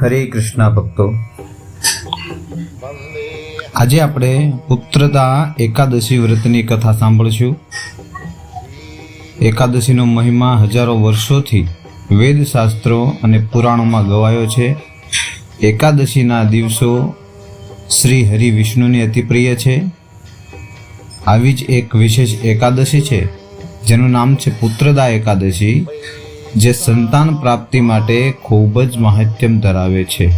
હરે કૃષ્ણ ભક્તો. આજે આપણે પુત્રદા એકાદશી વ્રતની કથા સાંભળશું. એકાદશીનો મહિમા હજારો વર્ષોથી વેદશાસ્ત્રો અને પુરાણોમાં ગવાયો છે. એકાદશીના દિવસો શ્રી હરિ વિષ્ણુની અતિ પ્રિય છે. આવી જ એક વિશેષ એકાદશી છે, જેનું નામ છે પુત્રદા એકાદશી. જે સંતાન પ્રાપ્તિ માટે ખૂબ જ મહત્યમ ધરાવે છે.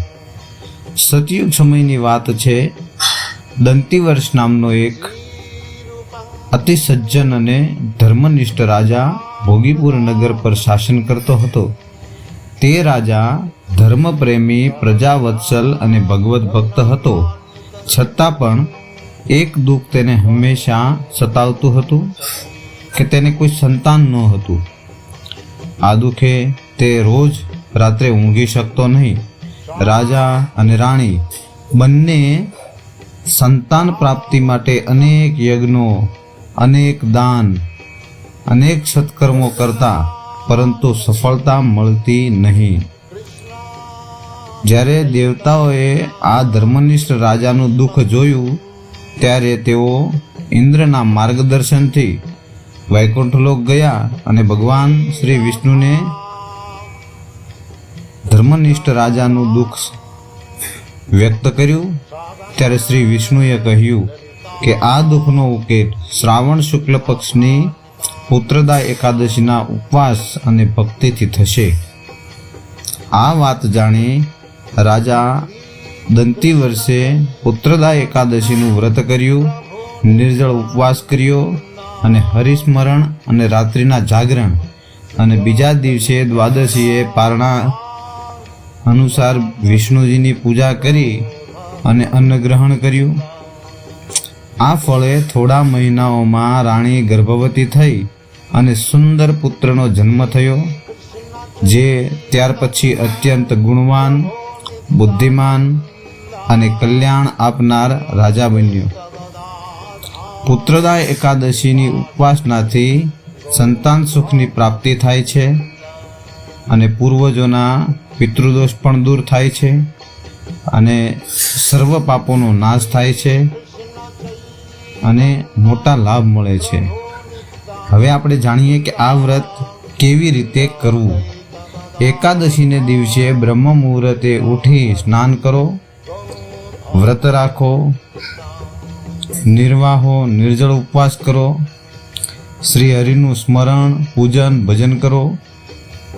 સતયુગ સમયની વાત છે દંતિવર્ષ નામનો એક અતિ સજ્જન અને ધર્મનિષ્ઠ રાજા ભોગીપુર નગર પર શાસન કરતો હતો. તે રાજા ધર્મપ્રેમી, પ્રજાવત્સલ અને ભગવત ભક્ત હતો. છતાં પણ એક દુઃખ તેને હંમેશા સતાવતું હતું કે તેને કોઈ સંતાન ન હતું. આ દુઃખે તે રોજ રાત્રે ઊંઘી શકતો નહીં. રાજા અને રાણી બંને સંતાન પ્રાપ્તિ માટે અનેક યજ્ઞો, અનેક દાન, અનેક સત્કર્મો કરતા, પરંતુ સફળતા મળતી નહીં. જ્યારે દેવતાઓએ આ ધર્મનિષ્ઠ રાજાનું દુઃખ જોયું, ત્યારે તેઓ ઇન્દ્રના માર્ગદર્શનથી વૈકુંઠલોક ગયા અને ભગવાન શ્રી વિષ્ણુને ધર્મનિષ્ઠ રાજાનું દુઃખ વ્યક્ત કર્યું. ત્યારે શ્રી વિષ્ણુએ કહ્યું કે આ દુઃખનો ઉકેલ શ્રાવણ શુક્લ પક્ષની પુત્રદા એકાદશીના ઉપવાસ અને ભક્તિથી થશે. આ વાત જાણી રાજા દંતી વર્ષે પુત્રદા એકાદશીનું વ્રત કર્યું, નિર્જળ ઉપવાસ કર્યો અને હરિસ્મરણ અને રાત્રિના જાગરણ અને બીજા દિવસે દ્વાદશીએ પારણા અનુસાર વિષ્ણુજીની પૂજા કરી અને અન્ન ગ્રહણ કર્યું. આ ફળે થોડા મહિનાઓમાં રાણી ગર્ભવતી થઈ અને સુંદર પુત્રનો જન્મ થયો, જે ત્યાર પછી અત્યંત ગુણવાન, બુદ્ધિમાન અને કલ્યાણ આપનાર રાજા બન્યો. પુત્રદા એકાદશીની ઉપવાસનાથી સંતાન સુખની પ્રાપ્તિ થાય છે અને પૂર્વજોના પિતૃદોષ પણ દૂર થાય છે અને સર્વ પાપોનો નાશ થાય છે અને મોટા લાભ મળે છે. હવે આપણે જાણીએ કે આ વ્રત કેવી રીતે કરવું? એકાદશીને દિવસે બ્રહ્મ મુહૂર્તે ઉઠી સ્નાન કરો, વ્રત રાખો નિર્વાહો, નિર્જળ ઉપવાસ કરો. શ્રી હરિનું સ્મરણ, પૂજન, ભજન કરો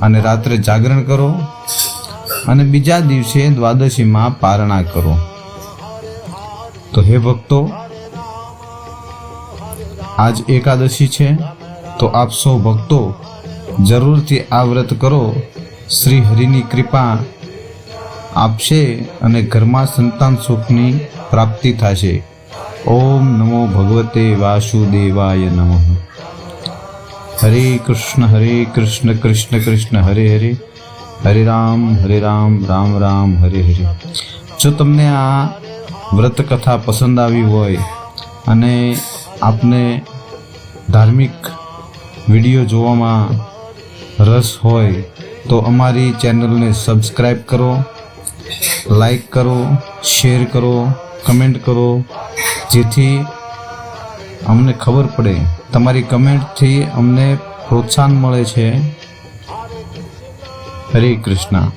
અને રાત્રે જાગરણ કરો અને બીજા દિવસે દ્વાદશીમાં પારણા કરો. તો હે ભક્તો, આજ એકાદશી છે, તો આપ સૌ ભક્તો જરૂરથી આ વ્રત કરો. શ્રી હરિની કૃપા આપશે અને ઘરમાં સંતાન સુખની પ્રાપ્તિ થશે. ઓમ નમો ભગવતે વાસુદેવાય નમઃ. હરે કૃષ્ણ હરે કૃષ્ણ કૃષ્ણ કૃષ્ણ, હરે હરે. હરે રામ હરે રામ રામ રામ, હરે હરે. જો તમને આ વ્રત કથા પસંદ આવી હોય અને આપને ધાર્મિક વીડિયો જોવામાં રસ હોય, તો અમારી ચેનલને સબસ્ક્રાઈબ કરો લાઈક કરો, શેર કરો, કમેન્ટ કરો જેથી અમને ખબર પડે. તમારી કમેન્ટથી અમને પ્રોત્સાહન મળે છે. હરે કૃષ્ણ.